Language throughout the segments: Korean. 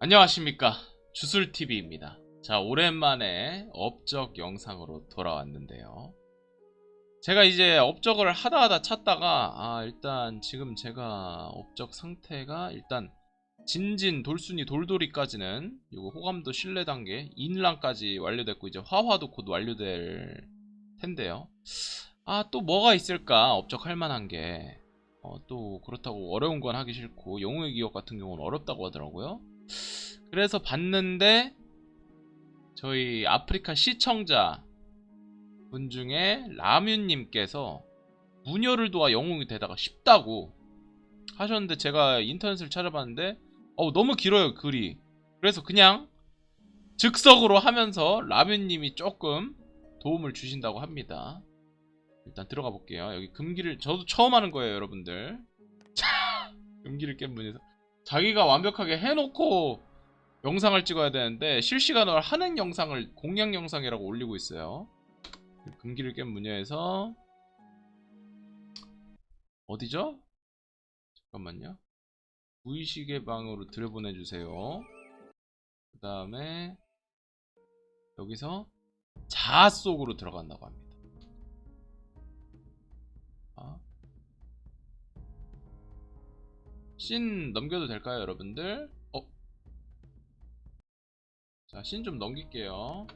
안녕하십니까. 주술TV입니다. 자 오랜만에 업적 영상으로 돌아왔는데요. 제가 이제 업적을 하다 하다 찾다가 아 일단 지금 제가 업적 상태가 일단 진진 돌순이 돌돌이까지는 요거 호감도 신뢰 단계 인랑까지 완료됐고 이제 화화도 곧 완료될 텐데요. 아 또 뭐가 있을까? 업적 할 만한 게. 어, 또 그렇다고 어려운 건 하기 싫고 영웅의 기억 같은 경우는 어렵다고 하더라고요 그래서 봤는데 저희 아프리카 시청자 분 중에 라뮤님께서 무녀를 도와 영웅이 되다가 쉽다고 하셨는데 제가 인터넷을 찾아봤는데 어 너무 길어요 글이. 그래서 그냥 즉석으로 하면서 라뮤님이 조금 도움을 주신다고 합니다. 일단 들어가 볼게요. 여기 금기를 저도 처음 하는 거예요 여러분들. 금기를 깬 분에서 자기가 완벽하게 해놓고 영상을 찍어야 되는데 실시간으로 하는 영상을 공략 영상이라고 올리고 있어요. 금기를 깬 무녀에서 어디죠? 잠깐만요. 무의식의 방으로 들여보내 주세요. 그 다음에 여기서 자아 속으로 들어간다고 합니다. 씬 넘겨도 될까요, 여러분들? 어? 자, 씬 좀 넘길게요.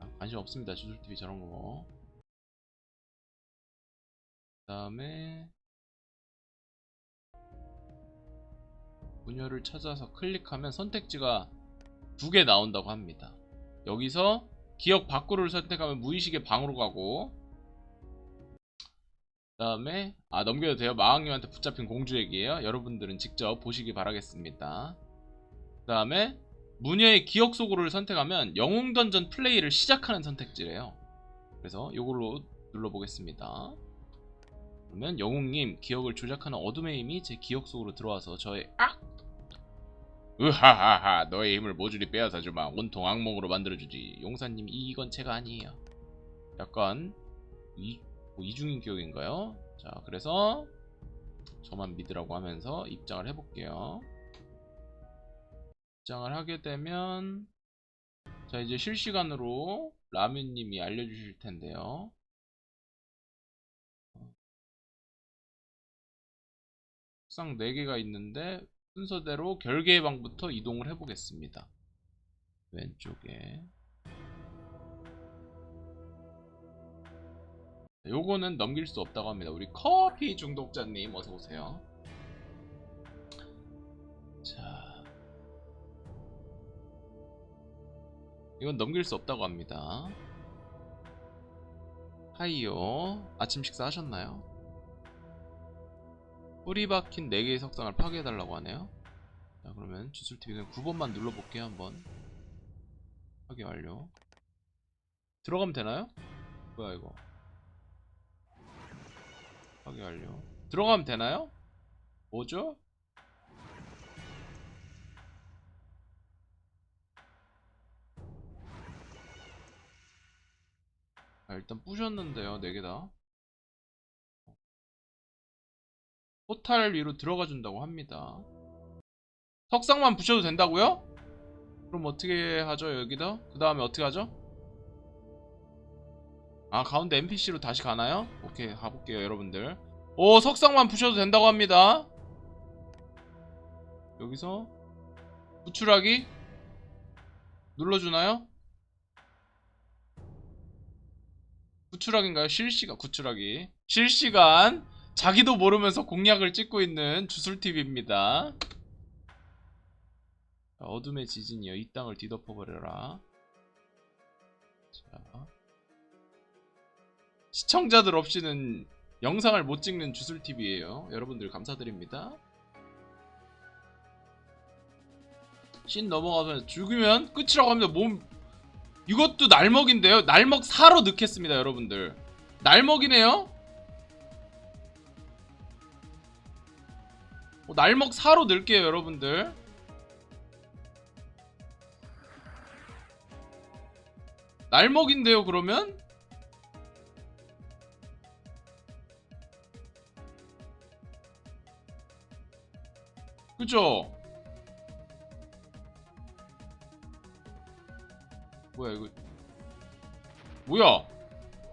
아, 관심 없습니다. 주술TV 저런 거. 그 다음에 분열을 찾아서 클릭하면 선택지가 두 개 나온다고 합니다. 여기서 기억 밖으로를 선택하면 무의식의 방으로 가고 그 다음에 아 넘겨도 돼요? 마왕님한테 붙잡힌 공주 얘기예요? 여러분들은 직접 보시기 바라겠습니다. 그 다음에 무녀의 기억 속으로를 선택하면 영웅 던전 플레이를 시작하는 선택지래요. 그래서 이걸로 눌러보겠습니다. 그러면 영웅님 기억을 조작하는 어둠의 힘이 제 기억 속으로 들어와서 저의 악! 으하하하 너의 힘을 모조리 빼앗아주마. 온통 악몽으로 만들어주지. 용사님 이건 제가 아니에요. 약간 이, 뭐 이중인 기억인가요? 자 그래서 저만 믿으라고 하면서 입장을 해볼게요. 입장을 하게 되면 자 이제 실시간으로 라면님이 알려주실 텐데요. 상 4개가 있는데 순서대로 결계의 방부터 이동을 해보겠습니다. 왼쪽에 요거는 넘길 수 없다고 합니다. 우리 커피 중독자님 어서 오세요. 자, 이건 넘길 수 없다고 합니다. 하이요. 아침 식사 하셨나요? 뿌리 박힌 4개의 석상을 파괴해달라고 하네요. 자, 그러면 주술TV 그냥 9번만 눌러볼게요, 한번. 파괴 완료. 들어가면 되나요? 뭐야, 이거. 확인 완료. 들어가면 되나요? 뭐죠? 아, 일단 부셨는데요, 네개 다. 포탈 위로 들어가 준다고 합니다. 석상만 부셔도 된다고요? 그럼 어떻게 하죠, 여기다? 그 다음에 어떻게 하죠? 아 가운데 NPC로 다시 가나요? 오케이 가볼게요 여러분들 오 석상만 부셔도 된다고 합니다 여기서 구출하기 눌러주나요? 구출하기인가요? 실시간 구출하기 실시간 자기도 모르면서 공략을 찍고 있는 주술TV입니다 어둠의 지진이요 이 땅을 뒤덮어버려라 자 시청자들 없이는 영상을 못 찍는 주술TV에요. 여러분들 감사드립니다. 신 넘어가서 죽으면 끝이라고 합니다. 몸 이것도 날먹인데요. 날먹 4로 넣겠습니다, 여러분들. 날먹이네요. 어, 날먹 4로 넣을게요, 여러분들. 날먹인데요, 그러면? 그죠? 뭐야 이거. 뭐야?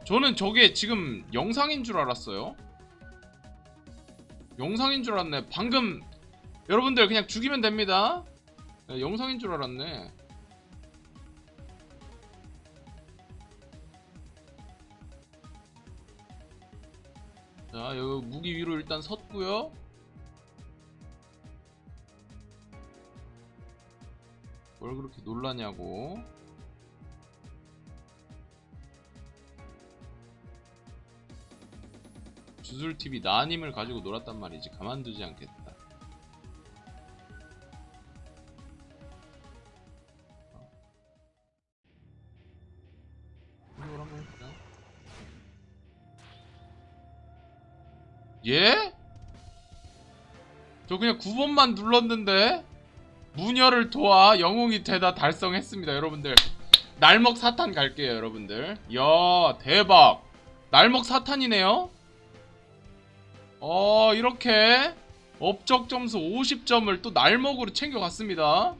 저는 저게 지금 영상인 줄 알았어요. 영상인 줄 알았네. 방금 여러분들 그냥 죽이면 됩니다. 네, 영상인 줄 알았네. 자 여기 무기 위로 일단 섰고요. 뭘 그렇게 놀라냐고. 주술TV 나님을 가지고 놀았단 말이지. 가만두지 않겠다. 해보자. 예? 저 그냥 9번만 눌렀는데 무녀를 도와 영웅이 되다 달성했습니다 여러분들. 날먹 사탄 갈게요 여러분들. 이야 대박. 날먹 사탄이네요. 어 이렇게 업적 점수 50점을 또 날먹으로 챙겨갔습니다.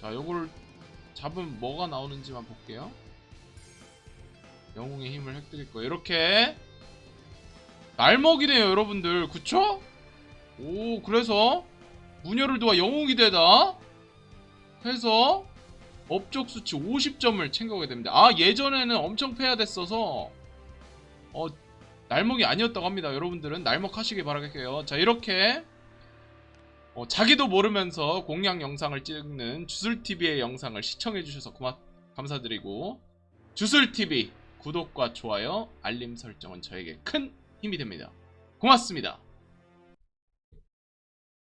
자 요거를 잡으면 뭐가 나오는지만 볼게요. 영웅의 힘을 거예요. 이렇게 날먹이네요 여러분들. 그쵸? 오 그래서 무녀를 도와 영웅이 되다 해서 업적 수치 50점을 챙겨오게 됩니다. 아 예전에는 엄청 패야 됐어서 어 날먹이 아니었다고 합니다. 여러분들은 날먹 하시길 바라겠고요. 자 이렇게 어, 자기도 모르면서 공략 영상을 찍는 주술TV의 영상을 시청해주셔서 고마 감사드리고 주술TV 구독과 좋아요 알림 설정은 저에게 큰 힘이 됩니다. 고맙습니다